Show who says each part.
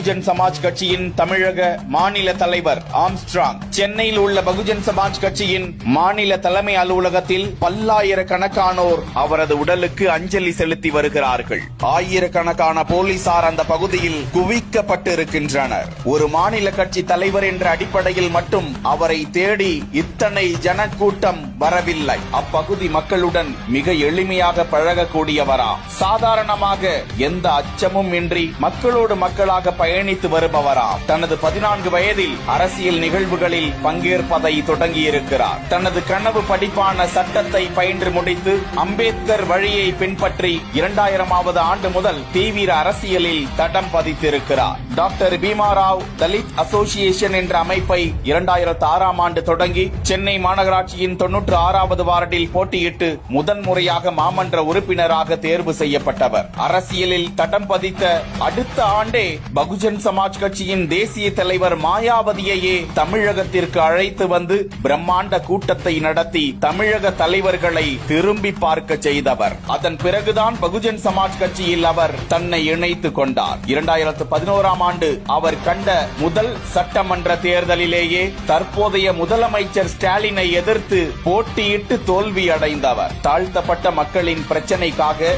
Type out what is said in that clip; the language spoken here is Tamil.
Speaker 1: பகுஜன் சமாஜ் கட்சியின் தமிழக மாநில தலைவர் ஆம்ஸ்ட்ராங். சென்னையில் உள்ள பகுஜன் சமாஜ் கட்சியின் மாநில தலைமை அலுவலகத்தில் பல்லாயிரக்கணக்கானோர் அவரது உடலுக்கு அஞ்சலி செலுத்தி வருகிறார்கள். ஆயிரக்கணக்கான போலீசார் அந்த பகுதியில் குவிக்கப்பட்டிருக்கின்றனர். ஒரு மாநில கட்சி தலைவர் என்ற அடிப்படையில் மட்டும் அவரை தேடி இத்தனை ஜனக்கூட்டம் வரவில்லை. அப்பகுதி மக்களுடன் மிக எளிமையாக பழகக்கூடியவரா. சாதாரணமாக எந்த அச்சமும் இன்றி மக்களோடு மக்களாக பயணித்து வருபவரா தனது பதினான்கு வயதில் அரசியல் நிகழ்வுகளில் பங்கேற்பதை தொடங்கியிருக்கிறார். தனது கனவு படிப்பான சட்டத்தை பயின்று முடித்து அம்பேத்கர் வழியை பின்பற்றி இரண்டாயிரமாவது ஆண்டு முதல் தீவிர அரசியலில் தடம் பதித்திருக்கிறார். டாக்டர் பீமாராவ் தலித் அசோசியேஷன் என்ற அமைப்பை இரண்டாயிரத்து ஆறாம் ஆண்டு தொடங்கி சென்னை மாநகராட்சியின் தொன்னூற்று ஆறாவது வார்டில் போட்டியிட்டு முதன்முறையாக மாமன்ற உறுப்பினராக தேர்வு செய்யப்பட்டவர். அரசியலில் தடம் பதித்த அடுத்த ஆண்டே பகுஜன் சமாஜ் கட்சியின் தேசிய தலைவர் மாயாவதியையே தமிழகத்திற்கு அழைத்து வந்து பிரம்மாண்ட கூட்டத்தை நடத்தி தமிழக தலைவர்களை திரும்பி பார்க்க செய்தவர். அதன் பிறகுதான் பகுஜன் சமாஜ் கட்சியில் அவர் தன்னை இணைத்துக் கொண்டார். இரண்டாயிரத்து பதினோராம் ஆண்டு அவர் கண்ட முதல் சட்டமன்ற தேர்தலிலேயே தற்போதைய முதலமைச்சர் ஸ்டாலினை எதிர்த்து போட்டியிட்டு தோல்வி அடைந்தவர் தாழ்த்தப்பட்ட மக்களின் பிரச்சனைக்காக